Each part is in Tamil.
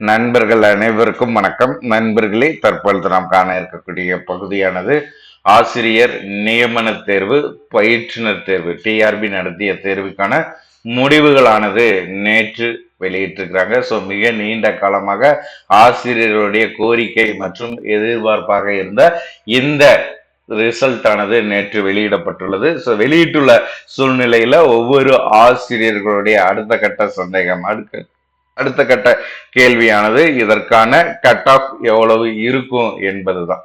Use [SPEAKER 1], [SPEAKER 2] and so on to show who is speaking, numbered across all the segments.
[SPEAKER 1] நண்பர்கள் அனைவருக்கும் வணக்கம். நண்பர்களே தற்பொழுது நாம் காண இருக்கக்கூடிய பகுதியானது ஆசிரியர் நியமன தேர்வு பயிற்றுனர் தேர்வு டிஆர்பி நடத்திய தேர்வுக்கான முடிவுகளானது நேற்று வெளியிட்டிருக்கிறாங்க. ஸோ மிக நீண்ட காலமாக ஆசிரியர்களுடைய கோரிக்கை மற்றும் எதிர்பார்ப்பாக இருந்த இந்த ரிசல்ட் ஆனது நேற்று வெளியிடப்பட்டுள்ளது. ஸோ வெளியிட்டுள்ள சூழ்நிலையில ஒவ்வொரு ஆசிரியர்களுடைய அடுத்த கட்ட சந்தேகம் அடுக்க அடுத்த கட்ட கேள்வியானது இதற்கான கட் ஆஃப் எவ்வளவு இருக்கும் என்பதுதான்.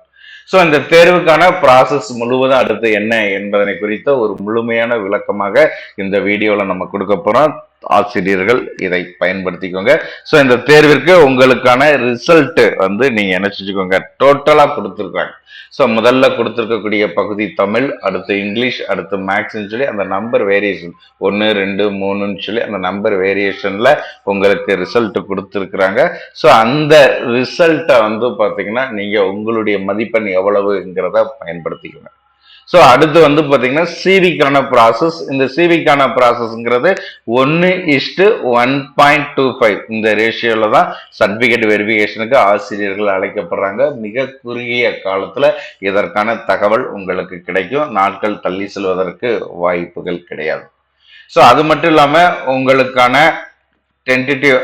[SPEAKER 1] ஸோ இந்த தேர்வுக்கான ப்ராசஸ் முழுவதும் அடுத்து என்ன என்பதனை குறித்த ஒரு முழுமையான விளக்கமாக இந்த வீடியோவில் நம்ம கொடுக்க போறோம். ஆசிரியர்கள் இதை பயன்படுத்திக்கோங்க. ஸோ இந்த தேர்விற்கு உங்களுக்கான ரிசல்ட் வந்து நீங்க என்ன செஞ்சுக்கோங்க? டோட்டலா கொடுத்துருக்காங்க. ஸோ முதல்ல கொடுத்துருக்கக்கூடிய பகுதி தமிழ் அடுத்து இங்கிலீஷ் அடுத்து மேக்ஸ்ன்னு சொல்லி அந்த நம்பர் வேரியேஷன் ஒன்று ரெண்டு மூணுன்னு சொல்லி அந்த நம்பர் வேரியேஷன்ல உங்களுக்கு ரிசல்ட் கொடுத்துருக்குறாங்க. ஸோ அந்த ரிசல்ட்டை வந்து பார்த்தீங்கன்னா நீங்க உங்களுடைய மதிப்பெண் எவ்வளவுங்கிறத பயன்படுத்திக்கோங்க. ஸோ அடுத்து வந்து பார்த்தீங்கன்னா சிவிக்கான ப்ராசஸ் இந்த சிவிக்கான ப்ராசஸ்ங்கிறது ஒன்று is to one point two five இந்த ரேஷியோவில் தான் சர்டிஃபிகேட் வெரிஃபிகேஷனுக்கு ஆசிரியர்கள் அழைக்கப்படுறாங்க. மிக குறுகிய காலத்தில் இதற்கான தகவல் உங்களுக்கு கிடைக்கும். நாட்கள் தள்ளி செல்வதற்கு வாய்ப்புகள் கிடையாது. ஸோ அது மட்டும் இல்லாமல் உங்களுக்கான டென்டேட்டிவ்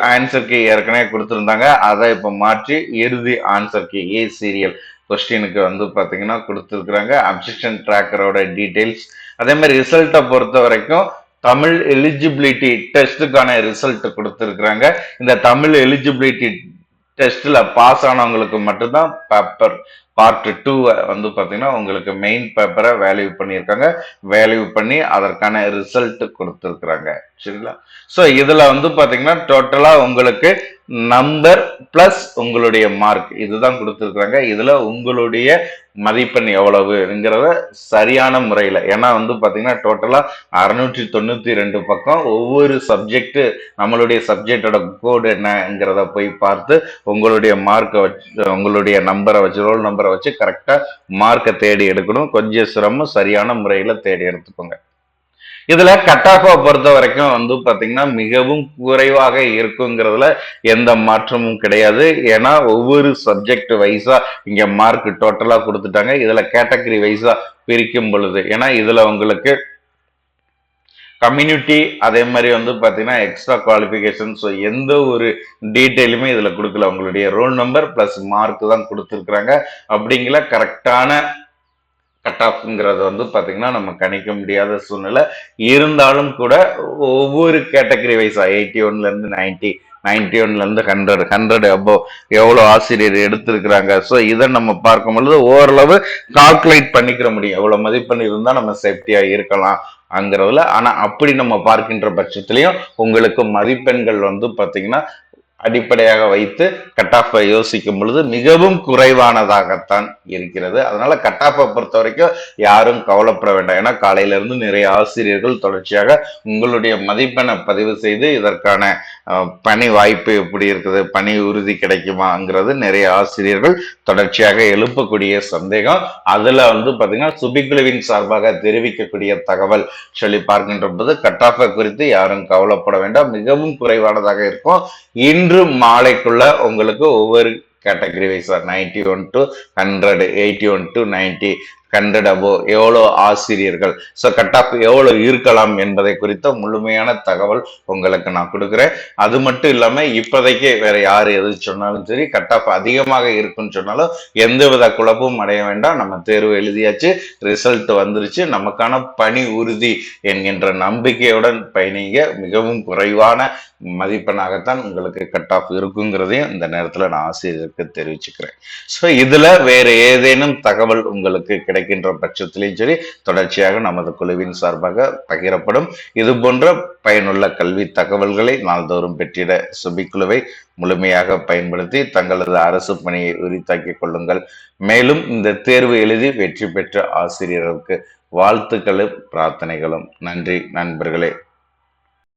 [SPEAKER 1] கீ ஏற்கனவே கொடுத்துருந்தாங்க. அதை இப்போ மாற்றி இறுதி ஆன்சருக்கு ஏ சீரியல் கொஸ்டினுக்கு வந்து பார்த்தீங்கன்னா கொடுத்துருக்குறாங்க. அப்சிஷன் ட்ராக்கரோட டீட்டெயில்ஸ் அதே மாதிரி ரிசல்ட்டை பொறுத்த வரைக்கும் தமிழ் எலிஜிபிலிட்டி டெஸ்ட்டுக்கான ரிசல்ட் கொடுத்துருக்குறாங்க. இந்த தமிழ் எலிஜிபிலிட்டி டெஸ்ட்டில் பாஸ் ஆனவங்களுக்கு மட்டும்தான் பேப்பர் பார்ட் டூ வந்து பார்த்தீங்கன்னா உங்களுக்கு மெயின் பேப்பரை வேல்யூ பண்ணியிருக்காங்க. வேல்யூ பண்ணி அதற்கான ரிசல்ட் கொடுத்துருக்குறாங்க. சரிங்களா? ஸோ இதில் வந்து பார்த்தீங்கன்னா டோட்டலாக உங்களுக்கு நம்பர் பிளஸ் உங்களுடைய மார்க் இதுதான் கொடுத்துருக்குறாங்க. இதில் உங்களுடைய மதிப்பெண் எவ்வளவுங்கிறத சரியான முறையில். ஏன்னா வந்து பார்த்தீங்கன்னா டோட்டலாக அறுநூற்றி தொண்ணூற்றி ரெண்டு பக்கம். ஒவ்வொரு சப்ஜெக்ட்டு நம்மளுடைய சப்ஜெக்டோட கோடு என்னங்கிறத போய் பார்த்து உங்களுடைய மார்க்கை வச்சு உங்களுடைய நம்பரை வச்சு ரோல் நம்பரை வச்சு கரெக்டாக மார்க்கை தேடி எடுக்கணும். கொஞ்சம் சிரமம் சரியான முறையில் தேடி எடுத்துக்கோங்க. இதுல கட் ஆஃபை பொறுத்த வரைக்கும் வந்து பாத்தீங்கன்னா மிகவும் குறைவாக இருக்குங்கிறதுல எந்த மாற்றமும் கிடையாது. ஏன்னா ஒவ்வொரு சப்ஜெக்ட் வைஸா இங்க மார்க் டோட்டலா கொடுத்துட்டாங்க. இதுல கேட்டகரி வைஸா பிரிக்கும் பொழுது. ஏன்னா இதுல உங்களுக்கு கம்யூனிட்டி அதே மாதிரி வந்து பார்த்தீங்கன்னா எக்ஸ்ட்ரா குவாலிஃபிகேஷன் ஸோ எந்த ஒரு டீட்டெயிலுமே இதில் கொடுக்கல. உங்களுடைய ரோல் நம்பர் ப்ளஸ் மார்க் தான் கொடுத்துருக்குறாங்க. அப்படிங்கிற கரெக்டான கட் ஆஃப்ங்கிறது வந்து பார்த்தீங்கன்னா நம்ம கணிக்க முடியாத சூழ்நிலை. இருந்தாலும் கூட ஒவ்வொரு கேட்டகரி வைஸ் எயிட்டி ஒன்லேருந்து நைன்டி நைன்டி ஒன்லேருந்து ஹண்ட்ரட் ஹண்ட்ரட் அபோ எவ்வளோ ஆசிரியர் எடுத்திருக்கிறாங்க? ஸோ இதை நம்ம பார்க்கும் பொழுது ஓரளவு கால்குலேட் பண்ணிக்கிற முடியும். எவ்வளோ மதிப்பெண் இருந்தால் நம்ம சேஃப்டியாக இருக்கலாம் அங்கிறதுல. ஆனால் அப்படி நம்ம பார்க்கின்ற பட்சத்துலையும் உங்களுக்கு மதிப்பெண்கள் வந்து பார்த்தீங்கன்னா அடிப்படையாக வைத்து கட் ஆஃபை யோசிக்கும் பொழுது மிகவும் குறைவானதாகத்தான் இருக்கிறது. அதனால கட் ஆஃபை பொறுத்த வரைக்கும் யாரும் கவலைப்பட வேண்டாம். ஏன்னா காலையிலிருந்து நிறைய ஆசிரியர்கள் தொடர்ச்சியாக உங்களுடைய மதிப்பெண்ணை பதிவு செய்து இதற்கான பணி வாய்ப்பு எப்படி இருக்குது பணி உறுதி கிடைக்குமாங்கிறது நிறைய ஆசிரியர்கள் தொடர்ச்சியாக எழுப்பக்கூடிய சந்தேகம். அதுல வந்து பாத்தீங்கன்னா சுபிக்குழுவின் சார்பாக தெரிவிக்கக்கூடிய தகவல் சொல்லி பார்க்கின்ற போது கட் ஆஃபை குறித்து யாரும் கவலைப்பட வேண்டாம். மிகவும் குறைவானதாக இருக்கும். இன்று மாலைக்குள்ள உங்களுக்கு ஒவ்வொரு category wise ninety one to hundred eighty one to ninety hundred எவ்வளோ ஆசிரியர்கள்? ஸோ கட் ஆஃப் எவ்வளோ இருக்கலாம் என்பதை குறித்த முழுமையான தகவல் உங்களுக்கு நான் கொடுக்குறேன். அது மட்டும் இல்லாமல் இப்போதைக்கு வேற யார் எது சொன்னாலும் சரி கட் ஆஃப் அதிகமாக இருக்குன்னு சொன்னாலும் எந்த வித குழப்பமும் அடைய வேண்டாம். நம்ம தேர்வு எழுதியாச்சு ரிசல்ட் வந்துருச்சு. நமக்கான பணி உறுதி என்கின்ற நம்பிக்கையுடன் பயணிங்க. மிகவும் குறைவான மதிப்பெண்ணாகத்தான் உங்களுக்கு கட் ஆஃப் இருக்குங்கிறதையும் இந்த நேரத்தில் நான் ஆசிரியருக்கு தெரிவிச்சுக்கிறேன். ஸோ இதில் வேறு ஏதேனும் தகவல் உங்களுக்கு கிடை கிடைக்கின்ற பட்சத்திலையும் சரி தொடர்ச்சியாக நமது குழுவின் சார்பாக பகிரப்படும். இது போன்ற பயனுள்ள கல்வி தகவல்களை நாள்தோறும் பெற்றிட சுபிக்குழுவை முழுமையாக பயன்படுத்தி தங்களது அரசு பணியை உரித்தாக்கிக் கொள்ளுங்கள். மேலும் இந்த தேர்வு எழுதி வெற்றி பெற்ற ஆசிரியர்களுக்கு வாழ்த்துக்களும் பிரார்த்தனைகளும். நன்றி நண்பர்களே.